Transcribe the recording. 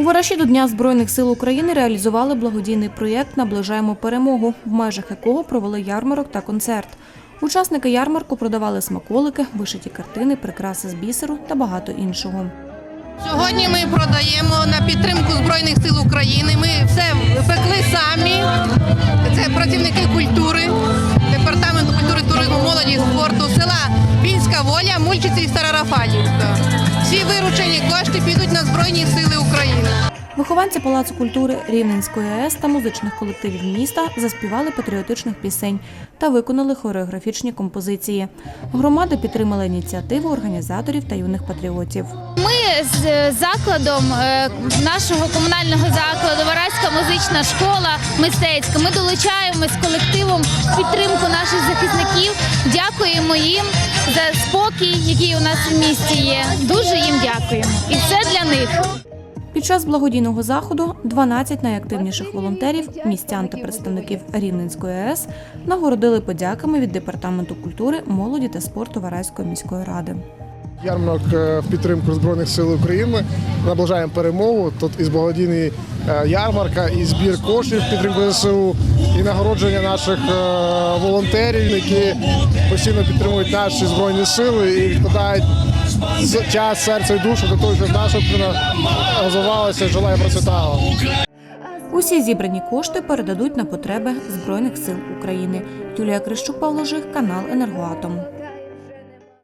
У Вараші до Дня Збройних сил України реалізували благодійний проєкт Наближаємо перемогу, в межах якого провели ярмарок та концерт. Учасники ярмарку продавали смаколики, вишиті картини, прикраси з бісеру та багато іншого. Сьогодні ми продаємо на підтримку Збройних сил України. Ми все пекли самі. Це працівники культури, департаменту культури, туризму, молоді спорту, села Пінська Воля, Мульчиці і Старорафалівка. Всі виручені кошти підуть на Збройні сили України. Вихованці Палацу культури Рівненської АЕС та музичних колективів міста заспівали патріотичних пісень та виконали хореографічні композиції. Громада підтримала ініціативу організаторів та юних патріотів. Ми з закладом е, нашого комунального закладу Вараська музична школа мистецька. Ми долучаємось колективом в підтримку наших захисників. Дякуємо їм за спокій, який у нас в місті є. Дуже їм дякуємо. І все для них. Під час благодійного заходу 12 найактивніших волонтерів, містян та представників Рівненської АЕС нагородили подяками від департаменту культури, молоді та спорту Вараської міської ради. Ярмарок е, в підтримку Збройних сил України. Наближаємо перемогу. Тут і благодійний е, ярмарка, і збір коштів в підтримку ЗСУ, і нагородження наших е, волонтерів, які постійно підтримують наші збройні сили і вкладають час, серце і душу для того, щоб наша Україна розвивалася, жила і процвітала. Усі зібрані кошти передадуть на потреби Збройних сил України. Юлія Крищук, Павло Жих, канал Енергоатом.